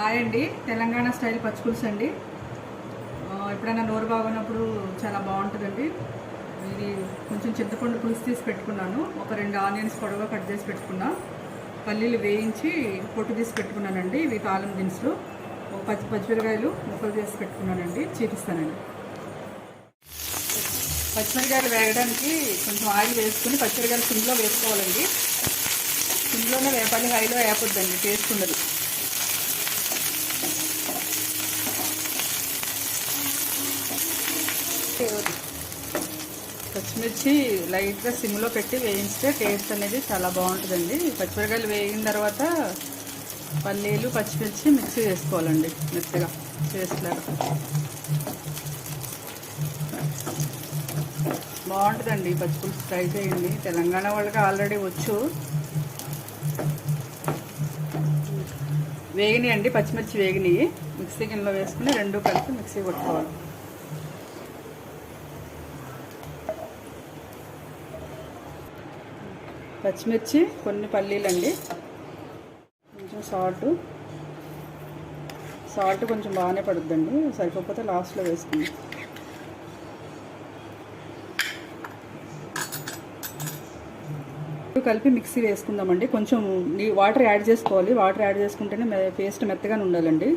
Hi అండి. Telangana style పచ్చిపులుసు అండి. ఎప్పుడైనా నోరు బాగున్నప్పుడు చాలా బాగుంటుందండి. ఇది కొంచెం చింతపండు పులుసు తీసి పెట్టుకున్నాను. ఒక రెండు ఆనియన్స్ పొడవుగా కట్ చేసి పెట్టుకున్నా. పల్లీలు వేయించి పొట్టు తీసి పెట్టుకున్నానండి. ఇవి కాలం దినుసులు. ఒక పచ్చి పచ్చిమిరకాయలు ముక్కలు చేసి పెట్టుకున్నానండి. చూపిస్తానండి. పచ్చిమిరకాయలు వేయడానికి కొంచెం ఆయిల్ వేసుకుని పచ్చిమిరకాయలు సిమ్లో వేసుకోవాలండి. సిమ్లోనే వేపాలి. హైలో వేపొద్దండి టేస్ట్ ఉండదు. పచ్చిమిర్చి లైట్గా సిమ్లో పెట్టి వేయించితే టేస్ట్ అనేది చాలా బాగుంటుందండి. పచ్చిమిరకాయలు వేగిన తర్వాత పల్లీలు పచ్చిమిర్చి మిక్సీ చేసుకోవాలండి మెత్తగా చేస్తారు బాగుంటుందండి పచ్చిపులుసు. ట్రై చేయండి. తెలంగాణ వాళ్ళకి ఆల్రెడీ వచ్చు. వేగినాయి అండి పచ్చిమిర్చి వేగినాయి. మిక్సీ గిన్నెలో వేసుకుని రెండు కలిపి మిక్సీ కొట్టుకోవాలి పచ్చిమిర్చి కొన్ని పల్లీలండి. కొంచెం సాల్ట్. సాల్ట్ కొంచెం బాగానే పడుద్దండి. సరిపోతే లాస్ట్లో వేసుకుందాం. కలిపి మిక్సీ వేసుకుందామండి. కొంచెం నీ వాటర్ యాడ్ చేసుకోవాలి. వాటర్ యాడ్ చేసుకుంటేనే పేస్ట్ మెత్తగానే ఉండాలండి.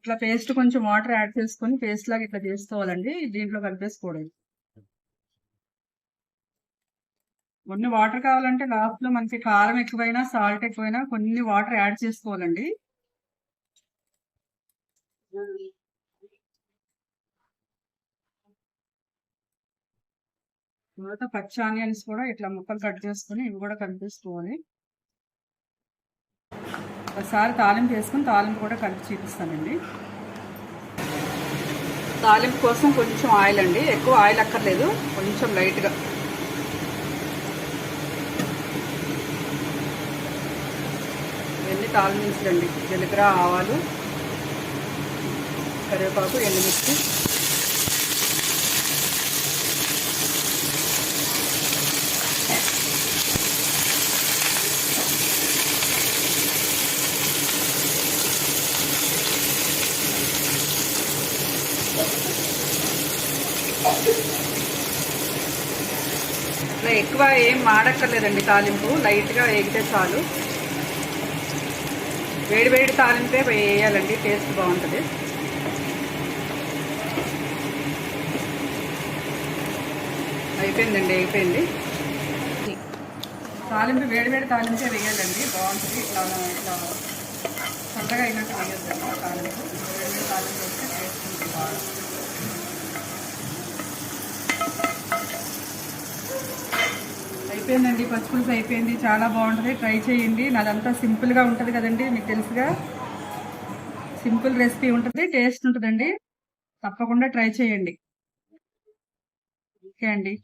ఇట్లా పేస్ట్ కొంచెం వాటర్ యాడ్ చేసుకొని పేస్ట్ లాగా ఇట్లా చేసుకోవాలండి. దీంట్లో కలిపేసుకోవడం. కొన్ని వాటర్ కావాలంటే లాస్ట్లో మనకి కారం ఎక్కువైనా సాల్ట్ ఎక్కువైనా కొన్ని వాటర్ యాడ్ చేసుకోవాలండి. తర్వాత పచ్చి ఆనియన్స్ కూడా ఇట్లా ముక్కలు కట్ చేసుకొని ఇవి కూడా కలిపేసుకోవాలి. ఒకసారి తాలింపు వేసుకొని తాలింపు కూడా కలిపి చూపిస్తానండి. తాలింపు కోసం కొంచెం ఆయిల్ అండి. ఎక్కువ ఆయిల్ అక్కర్లేదు. కొంచెం లైట్గా ఇవన్నీ అండి. జీలకర్ర ఆవాలు కరివేపాకు ఎండుమిర్చి. ఇట్లా ఎక్కువ ఏం మాడక్కర్లేదండి తాలింపు. లైట్గా వేగితే చాలు. వేడి వేడి తాలింపే వేయాలండి టేస్ట్ బాగుంటుంది. అయిపోయిందండి అయిపోయింది. తాలింపు వేడి వేడి తాలింపే వేయాలండి బాగుంటుంది. ఇట్లా ఇట్లా చల్లగా అయినట్టు వేయద్దండి తాలింపు. వేడి వేడి తాలింపు వేస్తే టేస్ట్ బాగుంటుంది. అయిపోయిందండి పచ్చిపులుసు అయిపోయింది చాలా బాగుంటుంది ట్రై చేయండి. నాదంతా సింపుల్గా ఉంటుంది కదండి మీకు తెలుసుగా. సింపుల్ రెసిపీ ఉంటుంది టేస్ట్ ఉంటుందండి. తప్పకుండా ట్రై చేయండి. ఓకే అండి.